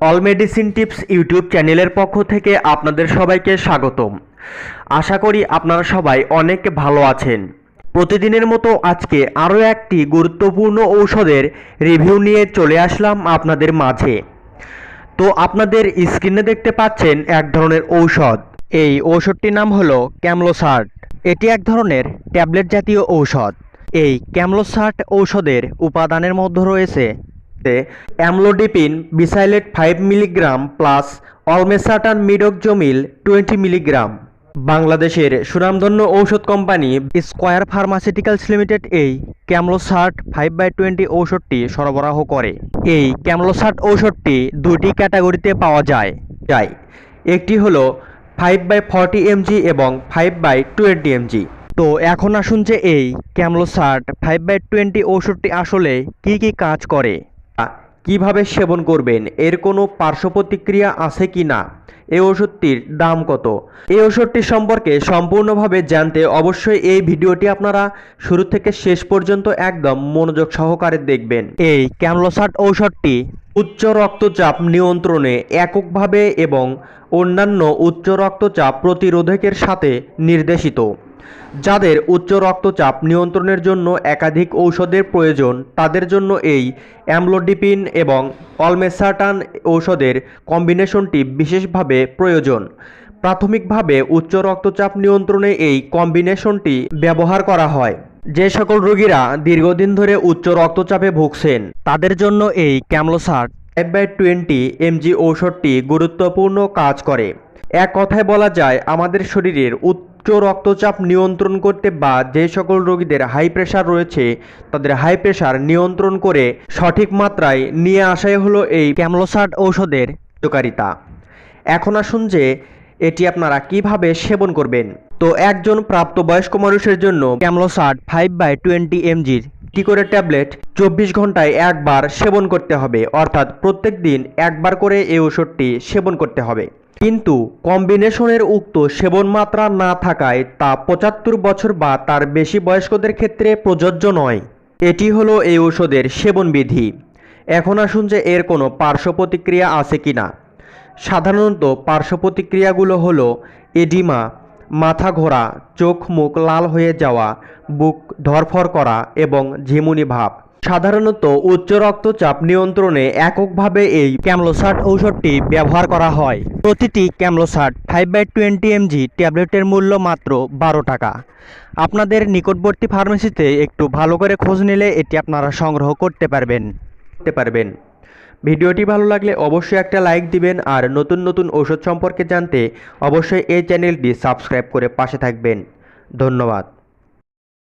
All medicine tips YouTube চ্যানেলের পক্ষ থেকে আপনাদের সবাইকে স্বাগতম। আশা করি আপনারা সবাই অনেক ভালো আছেন। প্রতিদিনের মতো আজকে আরও একটি গুরুত্বপূর্ণ ঔষধের রিভিউ নিয়ে চলে আসলাম আপনাদের মাঝে। তো আপনাদের স্ক্রিনে দেখতে পাচ্ছেন এক ধরনের ঔষধ। এই ঔষধটির নাম হলো ক্যামলোসার্ট। এটি এক ধরনের ট্যাবলেট জাতীয় ঔষধ। এই ক্যামলোসার্ট ঔষধের উপাদানের মধ্যে রয়েছে amlodipine besylate five milligram plus olmesartan medoxomil twenty milligram. বাংলাদেশের সুনামধন্য ঔষধ কোম্পানি স্কয়ার ফার্মাসিউটিক্যালস লিমিটেড এই ক্যামলোসার্ট ফাইভ বাই টোয়েন্টি ঔষধটি সরবরাহ করে। এই ক্যামলোসার্ট ঔষধটি দুটি ক্যাটাগরিতে পাওয়া যায়। যায়। একটি হলো five by forty M G এবং five by twenty M G. তো এখন আসুন যে এই ক্যামলোসার্ট ফাইভ বাই টোয়েন্টি ঔষধটি আসলে কি কি কাজ করে। কীভাবে সেবন করবেন? এর কোনো পার্শ্ব প্রতিক্রিয়া আছে কি না? এই ওষুধটির দাম কত? এই ওষুধটি সম্পর্কে সম্পূর্ণভাবে জানতে অবশ্যই এই ভিডিওটি আপনারা শুরু থেকে শেষ পর্যন্ত একদম মনোযোগ সহকারে দেখবেন। এই ক্যামলোসাট ঔষধটি উচ্চ রক্তচাপ নিয়ন্ত্রণে এককভাবে এবং অন্যান্য উচ্চ রক্তচাপ প্রতিরোধকের সাথে নির্দেশিত। যাদের উচ্চ রক্তচাপ নিয়ন্ত্রণের জন্য একাধিক ঔষধের প্রয়োজন, তাদের জন্য এই অ্যামলোডিপিন এবং অলমেসাটান ঔষধের কম্বিনেশনটি বিশেষভাবে প্রয়োজন। প্রাথমিকভাবে উচ্চ রক্তচাপ নিয়ন্ত্রণে এই কম্বিনেশনটি ব্যবহার করা হয়। যে সকল রোগীরা দীর্ঘদিন ধরে উচ্চ রক্তচাপে ভুগছেন, তাদের জন্য এই Camlosart five by twenty M G ঔষধটি গুরুত্বপূর্ণ কাজ করে। এক কথায় বলা যায়, আমাদের শরীরের উচ্চ রক্তচাপ নিয়ন্ত্রণ করতে বা যে সকল রোগীদের হাই প্রেশার রয়েছে, তাদের হাই প্রেশার নিয়ন্ত্রণ করে সঠিক মাত্রায় নিয়ে আসাই হলো এই ক্যামলোসার্ট ঔষধের কার্যকারিতা এখন আসুন যে এটি আপনারা কীভাবে সেবন করবেন। তো একজন প্রাপ্তবয়স্ক মানুষের জন্য ক্যামলোসার্ট ফাইভ বাই টোয়েন্টি এমজির একটি করে ট্যাবলেট চব্বিশ ঘন্টায় একবার সেবন করতে হবে, অর্থাৎ প্রত্যেক দিন একবার করে এই ওষুধটি সেবন করতে হবে। কিন্তু কম্বিনেশনের উক্ত সেবন মাত্রা না থাকায় তা পঁচাত্তর বছর বা তার বেশি বয়স্কদের ক্ষেত্রে প্রযোজ্য নয়। এটি হলো এই ঔষধের সেবন বিধি এখন আসুন যে এর কোনো পার্শ্ব প্রতিক্রিয়া আছে কি না সাধারণত পার্শ্ব প্রতিক্রিয়াগুলো হলো এডিমা, মাথা ঘোরা, চোখ মুখ লাল হয়ে যাওয়া, বুক ধরফর করা এবং ঝিমুনি ভাব। সাধারণত উচ্চ রক্তচাপ নিয়ন্ত্রণে এককভাবে এই ক্যামলোসার্ট ঔষধটি ব্যবহার করা হয়। প্রতিটি Camlosart five by twenty M G ট্যাবলেটের মূল্য মাত্র বারো টাকা। আপনাদের নিকটবর্তী ফার্মেসিতে একটু ভালো করে খোঁজ নিলে এটি আপনারা সংগ্রহ করতে পারবেন। করতে পারবেন। ভিডিওটি ভালো লাগলে অবশ্যই একটা লাইক দিবেন আর নতুন নতুন ওষুধ সম্পর্কে জানতে অবশ্যই এই চ্যানেলটি সাবস্ক্রাইব করে পাশে থাকবেন। ধন্যবাদ।